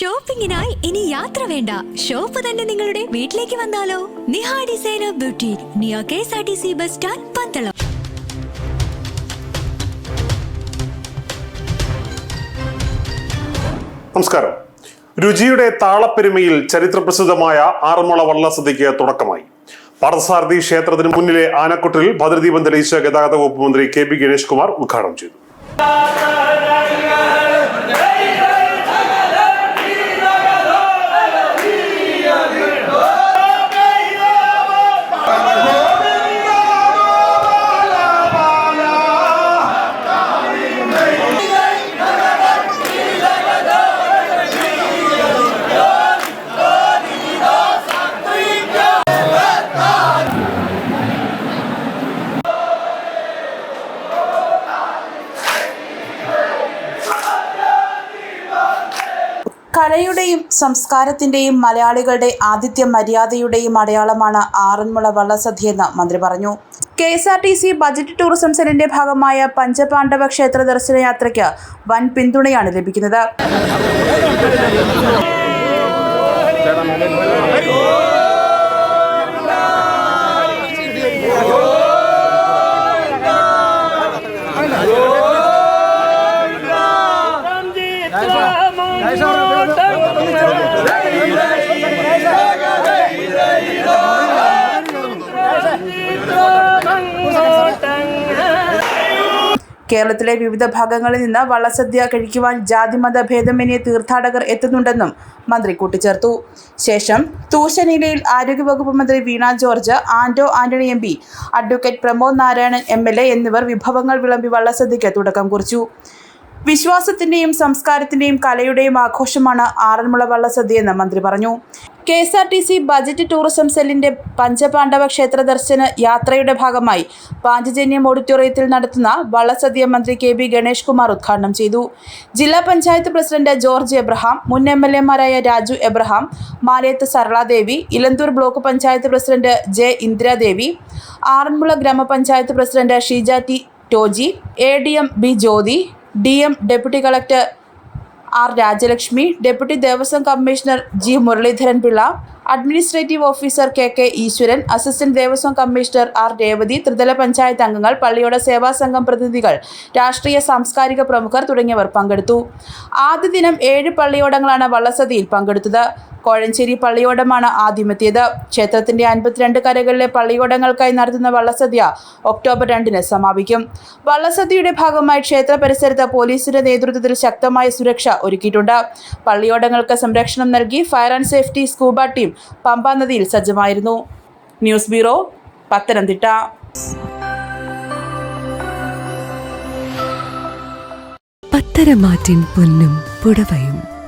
ഷോപ്പിംഗിനായി ഇനി യാത്ര വേണ്ട. ഷോപ്പ് തന്നെ നിങ്ങളുടെ വീട്ടിലേക്ക് വന്നാലോ? നിഹാ ഡിസൈനർ ബ്യൂട്ടി നിയോ K S R T C bus stand Pandalam. നമസ്കാരം. രുചിയുടെ താളപ്പെരുമയിൽ ചരിത്രപ്രസിദ്ധമായ ആറന്മുള വള്ളസദ്യയ്ക്ക് തുടക്കമായി. പാർത്ഥസാരഥി ക്ഷേത്രത്തിന് മുന്നിലെ ആനക്കുട്ടിൽ ഭദ്രദീപം തെളിയിച്ച ഗതാഗത വകുപ്പ് മന്ത്രി കെ പി ഗണേഷ് കുമാർ ഉദ്ഘാടനം ചെയ്തു. കലയുടെയും സംസ്കാരത്തിന്റെയും മലയാളികളുടെ ആദിത്യ മര്യാദയുടെയും അടയാളമാണ് ആറന്മുള വള്ളസദ്യയെന്ന് മന്ത്രി പറഞ്ഞു. K S R T C budget tourism സെല്ലിന്റെ ഭാഗമായ പഞ്ചപാണ്ഡവ ക്ഷേത്ര ദർശന യാത്രയ്ക്ക് വൻ പിന്തുണയാണ് ലഭിക്കുന്നത്. കേരളത്തിലെ വിവിധ ഭാഗങ്ങളിൽ നിന്ന് വള്ളസദ്യ കഴിക്കുവാൻ ജാതിമത ഭേദമന്യേ തീർത്ഥാടകർ എത്തുന്നുണ്ടെന്നും മന്ത്രി കൂട്ടിച്ചേർത്തു. ശേഷം തൂശനിലയിൽ ആരോഗ്യവകുപ്പ് മന്ത്രി Veena George Anto Antony M P advocate Pramod Narayanan M എന്നിവർ വിഭവങ്ങൾ വിളമ്പി വള്ളസദ്യയ്ക്ക് തുടക്കം കുറിച്ചു. വിശ്വാസത്തിന്റെയും സംസ്കാരത്തിന്റെയും കലയുടെയും ആഘോഷമാണ് ആറന്മുള വള്ളസദ്യയെന്ന് മന്ത്രി പറഞ്ഞു. K S R T C budget tourism സെല്ലിന്റെ പഞ്ചപാണ്ഡവ ക്ഷേത്ര ദർശന യാത്രയുടെ ഭാഗമായി പാഞ്ചജന്യം ഓഡിറ്റോറിയത്തിൽ നടത്തുന്ന വള്ളസദ്യ മന്ത്രി കെ ബി ഗണേഷ് കുമാർ ഉദ്ഘാടനം ചെയ്തു. ജില്ലാ പഞ്ചായത്ത് പ്രസിഡന്റ് ജോർജ് എബ്രഹാം മുൻ M L എമാരായ Raju Abraham Malayath Saraladevi Elanthoor block panchayat president J Indiradevi Aranmula ഗ്രാമപഞ്ചായത്ത് president Sheeja T Toji A D M B Jyothi D M deputy collector R Rajalakshmi deputy Devaswom commissioner G Muraleedharan Pillai administrative officer K K Eswaran assistant Devaswom commissioner R Revathi ത്രിതല പഞ്ചായത്ത് അംഗങ്ങൾ പള്ളിയുടെ സേവാ സംഘം പ്രതിനിധികൾ രാഷ്ട്രീയ സാംസ്കാരിക പ്രമുഖർ തുടങ്ങിയവർ പങ്കെടുത്തു. ആദ്യ ദിനം ഏഴ് പള്ളിയോടങ്ങളാണ് വള്ളസദ്യയിൽ പങ്കെടുത്തത്. കോഴഞ്ചേരി പള്ളിയോടമാണ് ആദ്യമെത്തിയത്. ക്ഷേത്രത്തിന്റെ അൻപത്തിരണ്ട് കരകളിലെ പള്ളിയോടങ്ങൾക്കായി നടത്തുന്ന വള്ളസദ്യ ഒക്ടോബർ രണ്ടിന് സമാപിക്കും. വള്ളസദ്യയുടെ ഭാഗമായി ക്ഷേത്ര പരിസരത്ത് പോലീസിന്റെ നേതൃത്വത്തിൽ ശക്തമായ സുരക്ഷ ഒരുക്കിയിട്ടുണ്ട്. പള്ളിയോടങ്ങൾക്ക് സംരക്ഷണം നൽകി fire and safety scuba team Pampa നദിയിൽ സജ്ജമായിരുന്നു. News bureau Pathanamthitta. പത്തരമാറ്റിൻ പൊന്നും പുടവയും